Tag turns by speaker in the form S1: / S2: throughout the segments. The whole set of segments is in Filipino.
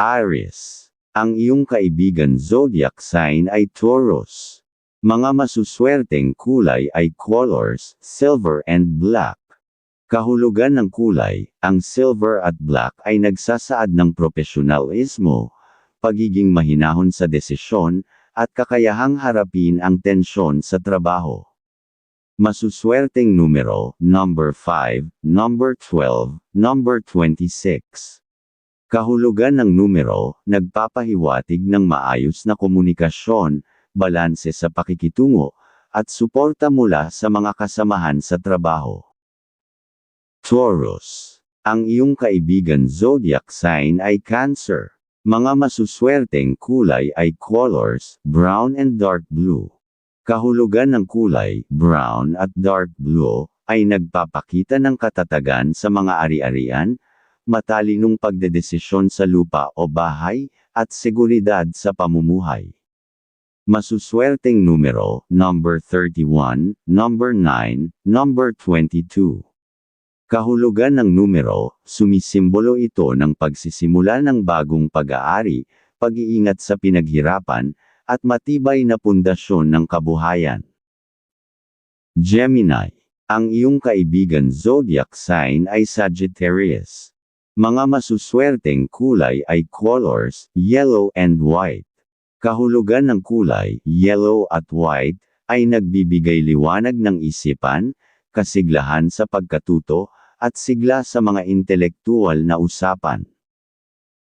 S1: Aries. Ang iyong kaibigan zodiac sign ay Taurus. Mga masuswerteng kulay ay colors, silver and black. Kahulugan ng kulay, ang silver at black ay nagsasaad ng profesionalismo, pagiging mahinahon sa desisyon, at kakayahang harapin ang tensyon sa trabaho. Masuswerteng numero, number 5, number 12, number 26. Kahulugan ng numero, nagpapahiwatig ng maayos na komunikasyon, balanse sa pakikitungo, at suporta mula sa mga kasamahan sa trabaho. Taurus. Ang iyong kaibigan zodiac sign ay Cancer. Mga masuswerteng kulay ay colors, brown and dark blue. Kahulugan ng kulay, brown at dark blue, ay nagpapakita ng katatagan sa mga ari-arian, matalinong pagdedesisyon sa lupa o bahay, at seguridad sa pamumuhay. Masuswerteng numero, number 31, number 9, number 22. Kahulugan ng numero, sumisimbolo ito ng pagsisimula ng bagong pag-aari, pag-iingat sa pinaghirapan, at matibay na pundasyon ng kabuhayan. Gemini. Ang iyong kaibigan zodiac sign ay Sagittarius. Mga masuswerteng kulay ay colors, yellow and white. Kahulugan ng kulay, yellow at white, ay nagbibigay liwanag ng isipan, kasiglahan sa pagkatuto, at sigla sa mga intelektual na usapan.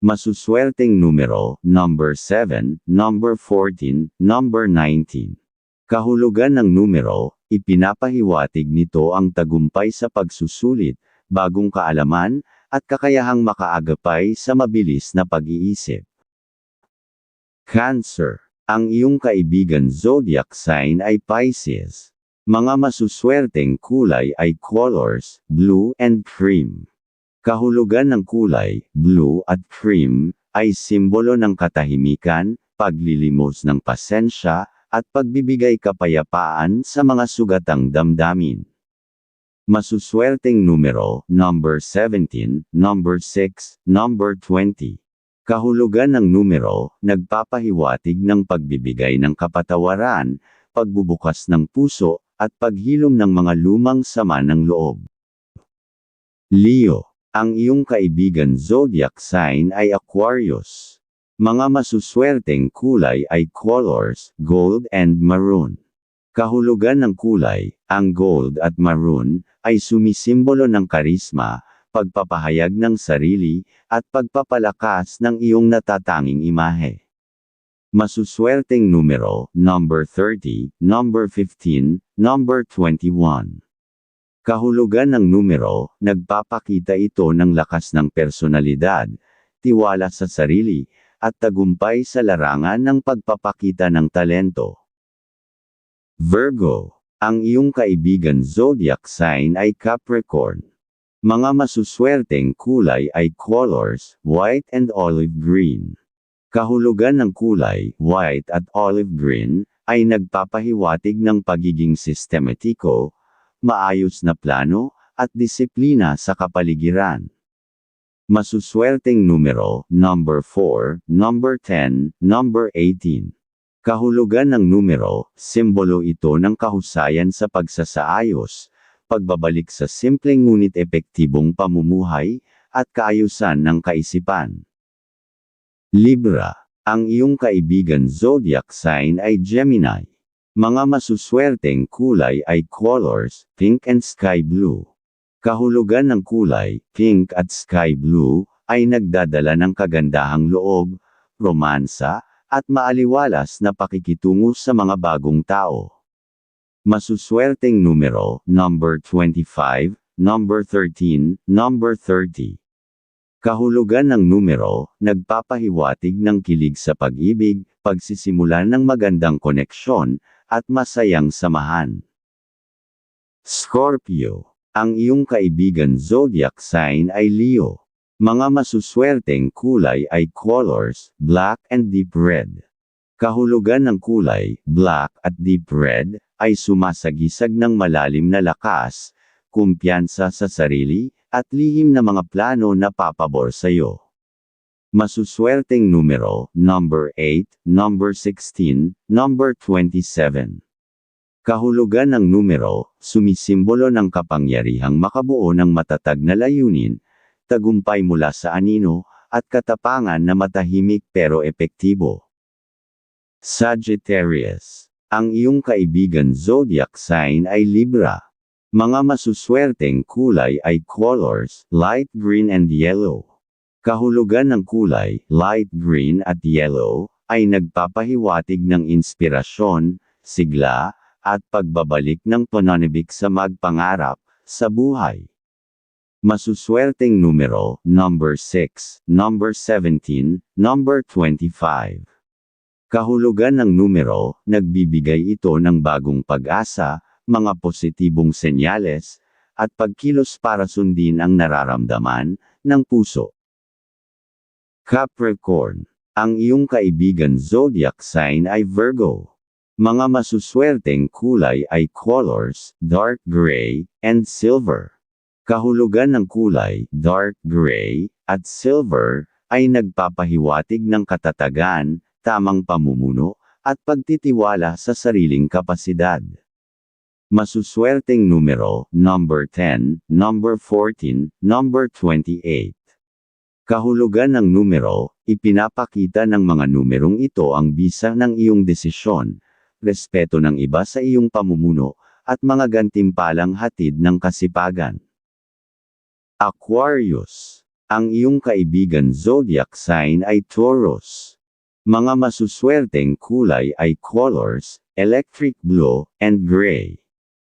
S1: Masuswerteng numero, number 7, number 14, number 19. Kahulugan ng numero, ipinapahiwatig nito ang tagumpay sa pagsusulit, bagong kaalaman, at kakayahang makaagapay sa mabilis na pag-iisip. Cancer. Ang iyong kaibigan zodiac sign ay Pisces. Mga masuswerteng kulay ay colors, blue and cream. Kahulugan ng kulay, blue at cream, ay simbolo ng katahimikan, paglilimos ng pasensya, at pagbibigay kapayapaan sa mga sugatang damdamin. Masuswerteng numero, number 17, number 6, number 20. Kahulugan ng numero, nagpapahiwatig ng pagbibigay ng kapatawaran, pagbubukas ng puso, at paghilom ng mga lumang sama ng loob. Leo. Ang iyong kaibigan zodiac sign ay Aquarius. Mga masuswerteng kulay ay colors, gold and maroon. Kahulugan ng kulay, ang gold at maroon, ay sumisimbolo ng karisma, pagpapahayag ng sarili, at pagpapalakas ng iyong natatanging imahe. Masuswerteng numero, number 30, number 15, number 21. Kahulugan ng numero, nagpapakita ito ng lakas ng personalidad, tiwala sa sarili, at tagumpay sa larangan ng pagpapakita ng talento. Virgo. Ang iyong kaibigan zodiac sign ay Capricorn. Mga masuswerteng kulay ay colors, white and olive green. Kahulugan ng kulay, white at olive green, ay nagpapahiwatig ng pagiging sistematiko, maayos na plano, at disiplina sa kapaligiran. Masuswerteng numero, number 4, number 10, number 18. Kahulugan ng numero, simbolo ito ng kahusayan sa pagsasaayos, pagbabalik sa simpleng ngunit epektibong pamumuhay, at kaayusan ng kaisipan. Libra. Ang iyong kaibigan zodiac sign ay Gemini. Mga masuswerteng kulay ay colors, pink and sky blue. Kahulugan ng kulay, pink at sky blue, ay nagdadala ng kagandahang loob, romansa, at maaliwalas na pakikitungo sa mga bagong tao. Masuswerteng numero, number 25, number 13, number 30. Kahulugan ng numero, nagpapahiwatig ng kilig sa pag-ibig, pagsisimula ng magandang koneksyon, at masayang samahan. Scorpio. Ang iyong kaibigan zodiac sign ay Leo. Mga masuswerteng kulay ay colors, black and deep red. Kahulugan ng kulay, black at deep red, ay sumasagisag ng malalim na lakas, kumpiyansa sa sarili, at lihim na mga plano na papabor sa iyo. Masuswerteng numero, number 8, number 16, number 27. Kahulugan ng numero, sumisimbolo ng kapangyarihang makabuo ng matatag na layunin, tagumpay mula sa anino, at katapangan na matahimik pero epektibo. Sagittarius. Ang iyong kaibigan zodiac sign ay Libra. Mga masuswerteng kulay ay colors, light green and yellow. Kahulugan ng kulay, light green at yellow, ay nagpapahiwatig ng inspirasyon, sigla, at pagbabalik ng pananibik sa magpangarap, sa buhay. Masuswerteng numero, number 6, number 17, number 25. Kahulugan ng numero, nagbibigay ito ng bagong pag-asa, mga positibong senyales, at pagkilos para sundin ang nararamdaman ng puso. Capricorn. Ang iyong kaibigan zodiac sign ay Virgo. Mga masuswerteng kulay ay colors, dark gray, and silver. Kahulugan ng kulay, dark gray, at silver, ay nagpapahiwatig ng katatagan, tamang pamumuno, at pagtitiwala sa sariling kapasidad. Masuswerteng numero, number 10, number 14, number 28. Kahulugan ng numero, ipinapakita ng mga numerong ito ang bisa ng iyong desisyon, respeto ng iba sa iyong pamumuno, at mga gantimpalang hatid ng kasipagan. Aquarius. Ang iyong kaibigan zodiac sign ay Taurus. Mga masuswerteng kulay ay colors, electric blue, and gray.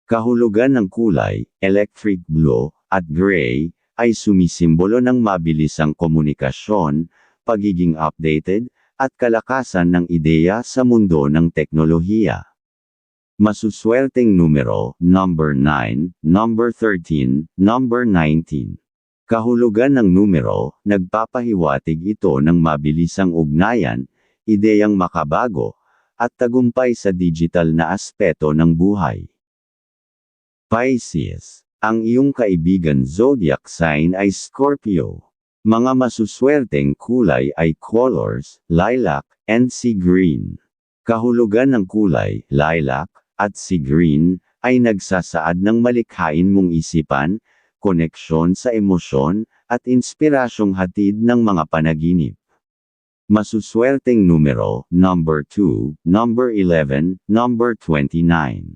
S1: Kahulugan ng kulay, electric blue, at gray, ay sumisimbolo ng mabilisang komunikasyon, pagiging updated, at kalakasan ng ideya sa mundo ng teknolohiya. Masuswerteng numero, number 9, number 13, number 19. Kahulugan ng numero, nagpapahiwatig ito ng mabilisang ugnayan, ideyang makabago, at tagumpay sa digital na aspeto ng buhay. Pisces. Ang iyong kaibigan zodiac sign ay Scorpio. Mga masuswerteng kulay ay colors, lilac, and sea green. Kahulugan ng kulay, lilac, at sea green, ay nagsasaad ng malikhain mong isipan, koneksyon sa emosyon, at inspirasyong hatid ng mga panaginip. Masuswerteng numero, number 2, number 11, number 29.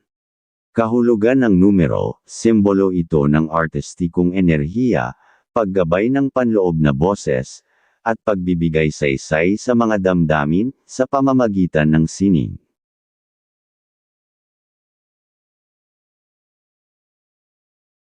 S1: Kahulugan ng numero, simbolo ito ng artistikong enerhiya, paggabay ng panloob na boses, at pagbibigay saysay sa mga damdamin, sa pamamagitan ng sining.